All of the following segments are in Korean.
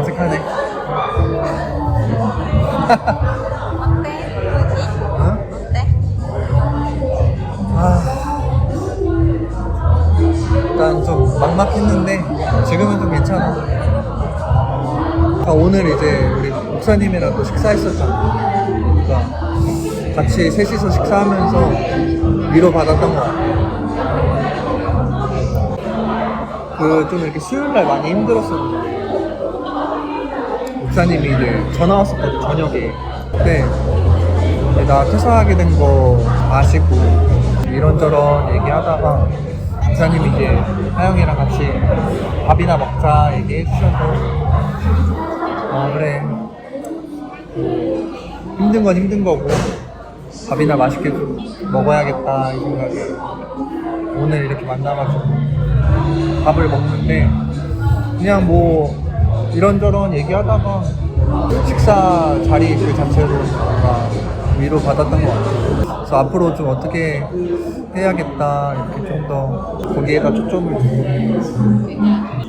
어색하네. 어때? 뭐지? 어? 어때? 아. 일단 좀 막막했는데 지금은 좀 괜찮아. 아, 오늘 이제 우리 목사님이랑 또 식사했었잖아. 그러니까 같이 셋이서 식사하면서 위로 받았던 것 같아. 그좀 이렇게 수요일 날 많이 힘들었었는데 목사님이 이제 전화 왔었거든 저녁에. 근데 이제 나 퇴사하게 된 거 아시고 이런저런 얘기하다가 목사님이 이제 하영이랑 같이 밥이나 먹자 얘기해 주셔서 어 그래 힘든 건 힘든 거고 밥이나 맛있게 좀 먹어야겠다 이 생각에 오늘 이렇게 만나가지고 밥을 먹는데 그냥 뭐 이런저런 얘기하다가 식사 자리 그 자체로 뭔가 위로 받았던 것 같아요. 그래서 앞으로 좀 어떻게 해야겠다 이렇게 좀 더 거기에다 초점을 두고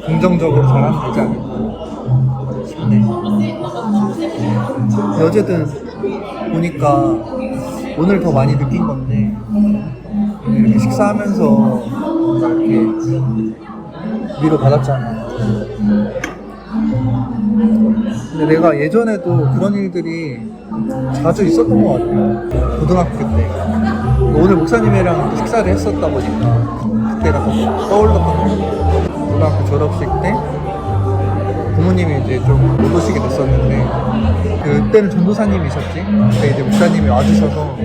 긍정적으로 잘하면 되지 않을까 싶네. 어쨌든 보니까 오늘 더 많이 느낀 건데 이렇게 식사하면서 뭔가 이렇게 위로 받았잖아. 근데 내가 예전에도 그런 일들이 자주 있었던 것 같아요. 고등학교 때. 오늘 목사님이랑 식사를 했었다 보니까 그때가 더 떠올랐던 것 같아요. 고등학교 졸업식 때 부모님이 이제 좀 못 오시게 됐었는데 그때는 전도사님이셨지? 근데 이제 목사님이 와주셔서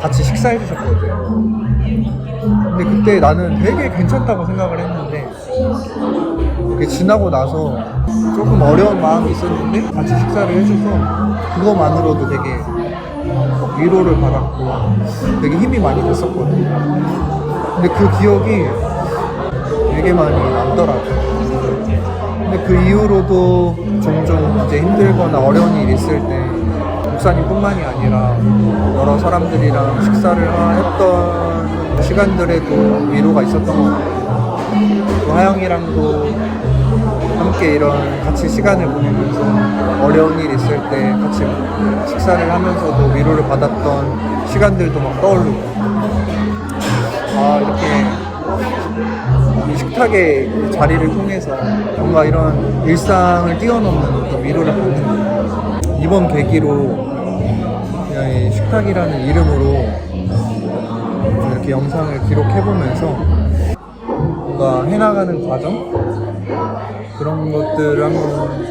같이 식사해 주셨거든. 근데 그때 나는 되게 괜찮다고 생각을 했는데 그게 지나고 나서 조금 어려운 마음이 있었는데 같이 식사를 해줘서 그거만으로도 되게 막 위로를 받았고 되게 힘이 많이 됐었거든. 근데 그 기억이 되게 많이 남더라고. 근데 그 이후로도 종종 이제 힘들거나 어려운 일이 있을 때 목사님뿐만이 아니라 여러 사람들이랑 식사를 했던 시간들에도 위로가 있었던 것 같아요. 또 하영이랑도 함께 이런 같이 시간을 보내면서 어려운 일 있을 때 같이 식사를 하면서도 위로를 받았던 시간들도 막 떠오르고 이 식탁의 자리를 통해서 뭔가 이런 일상을 뛰어넘는 어떤 위로를 받는 이번 계기로 식탁이라는 이름으로 이렇게 영상을 기록해보면서 뭔가 해나가는 과정 그런 것들을 한번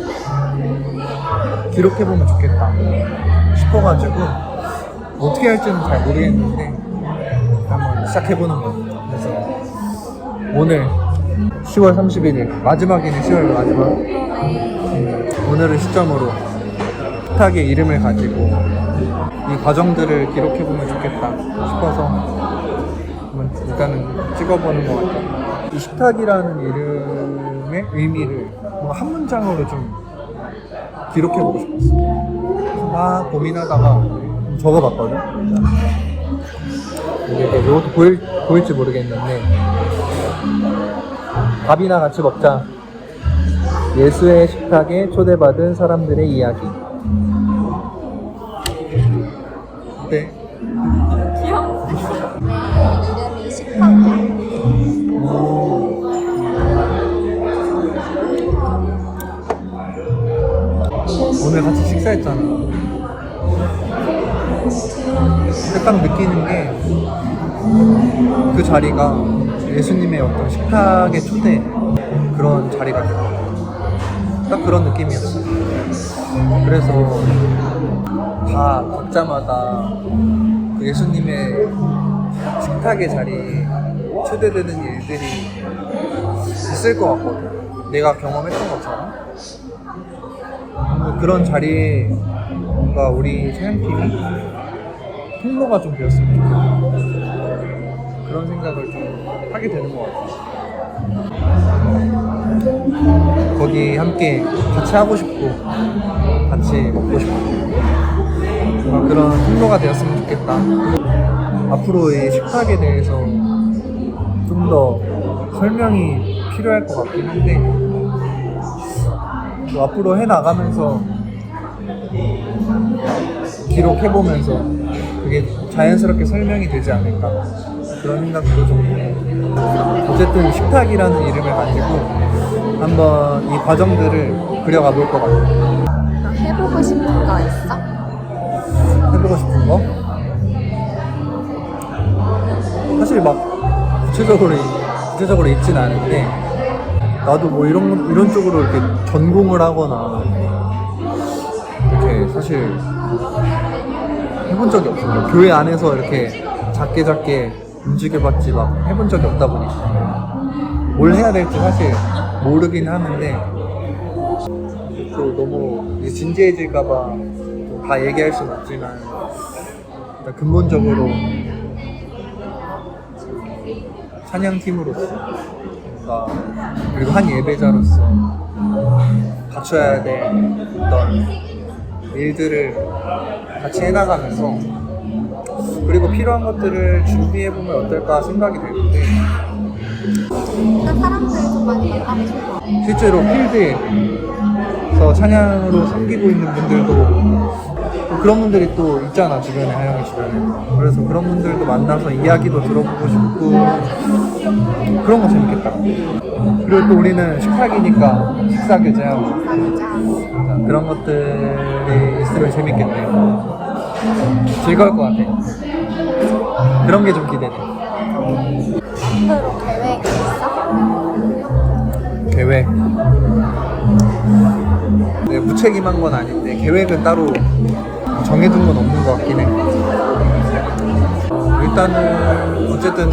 기록해보면 좋겠다 싶어가지고 어떻게 할지는 잘 모르겠는데 한번 시작해보는 거예요. 그래서 오늘 10월 31일 마지막이네 10월 마지막 음, 오늘을 시점으로 식탁의 이름을 가지고 이 과정들을 기록해보면 좋겠다 싶어서 일단은 찍어보는 것 같아요. 이 식탁이라는 이름의 의미를 뭔가 한 문장으로 좀 기록해보고 싶었어. 그래서 막 고민하다가 좀 적어봤거든. 이게 이것도 보일, 보일지 모르겠는데 밥이나 같이 먹자. 예수의 식탁에 초대받은 사람들의 이야기. 네. 이름이. 오늘 같이 식사했잖아. 딱 느끼는 게 그 자리가 예수님의 어떤 식탁의 초대 그런 자리가 됐다. 딱 그런 느낌이었어. 그래서 다 각자마다 그 예수님의 식탁의 자리에 초대되는 일들이 있을 것 같거든. 내가 경험했던 것처럼. 그런 자리에 뭔가 우리 사양팀이 통로가 좀 되었으면 좋겠다. 그런 생각을 좀 하게 되는 것 같아요. 거기 함께 같이 하고 싶고, 같이 먹고 싶고, 그런 통로가 되었으면 좋겠다. 앞으로 이 식탁에 대해서 좀 더 설명이 필요할 것 같긴 한데 뭐 앞으로 해 나가면서 기록해보면서 그게 자연스럽게 설명이 되지 않을까 그런 생각도 좀 해요. 어쨌든 식탁이라는 이름을 가지고 한번 이 과정들을 그려가 볼 것 같아요. 너 해보고 싶은 거 있어? 해보고 싶은 거? 사실 막 구체적으로 구체적으로 있진 않은데 나도 뭐 이런 이런 쪽으로 이렇게 전공을 하거나 이렇게 사실 해본 적이 없어요. 교회 안에서 이렇게 작게 작게 움직여봤지 막 해본 적이 없다 보니까. 뭘 해야 될지 사실 모르긴 하는데. 또 너무 진지해질까봐 또다 얘기할 수는 없지만 일단 근본적으로 찬양팀으로서 뭔가 그리고 한 예배자로서 갖춰야 될 어떤 일들을 같이 해나가면서 그리고 필요한 것들을 준비해 보면 어떨까 생각이 되는데. 근데 사람들이 좀 많이 만나고 싶어. 실제로 필드에서 찬양으로 섬기고 있는 분들도 또 그런 분들이 또 있잖아 주변에 하영이 주변에 그래서 그런 분들도 만나서 이야기도 들어보고 싶고 그런 거 재밌겠다. 그리고 또 우리는 식탁이니까 식사 교제하고. 그런 것들이 있으면 재밌겠네. 즐거울 것 같아 그런 게 좀 기대돼 앞으로 계획이 있어? 계획. 네, 무책임한 건 아닌데 계획은 따로 정해둔 건 없는 것 같긴 해. 어, 일단은 어쨌든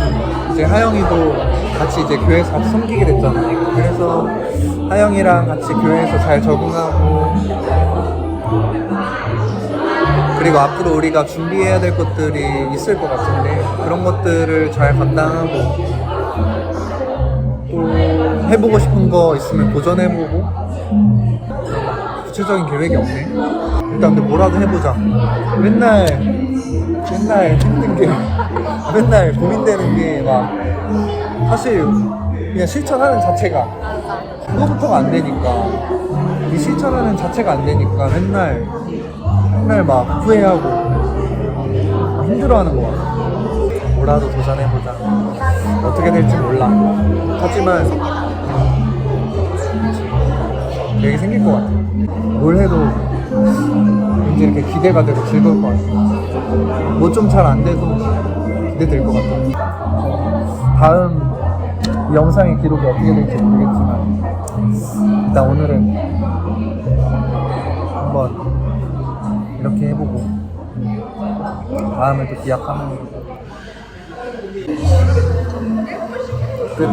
이제 하영이도 같이 이제 교회에서 같이 섬기게 됐잖아요. 그래서 하영이랑 같이 교회에서 잘 적응하고 그리고 앞으로 우리가 준비해야 될 것들이 있을 것 같은데 그런 것들을 잘 감당하고 또 해보고 싶은 거 있으면 도전해보고 구체적인 계획이 없네 일단 근데 뭐라도 해보자 맨날 맨날 힘든 게 맨날 고민되는 게 막 사실 그냥 실천하는 자체가. 그거부터가 안 되니까 이 실천하는 자체가 안 되니까 맨날 맨날 막 후회하고 막 힘들어하는 거 같아 뭐라도 도전해보자. 어떻게 될지 몰라. 하지만 되게 생길 것 같아 뭘 해도 왠지 이렇게 기대가 되고 즐거울 것 같아 뭐 좀 잘 안 돼도 기대될 것 같아 다음 이 영상의 기록이 어떻게 될지 모르겠지만 일단 오늘은 한번 이렇게 해보고 다음에 또 기약하면 끝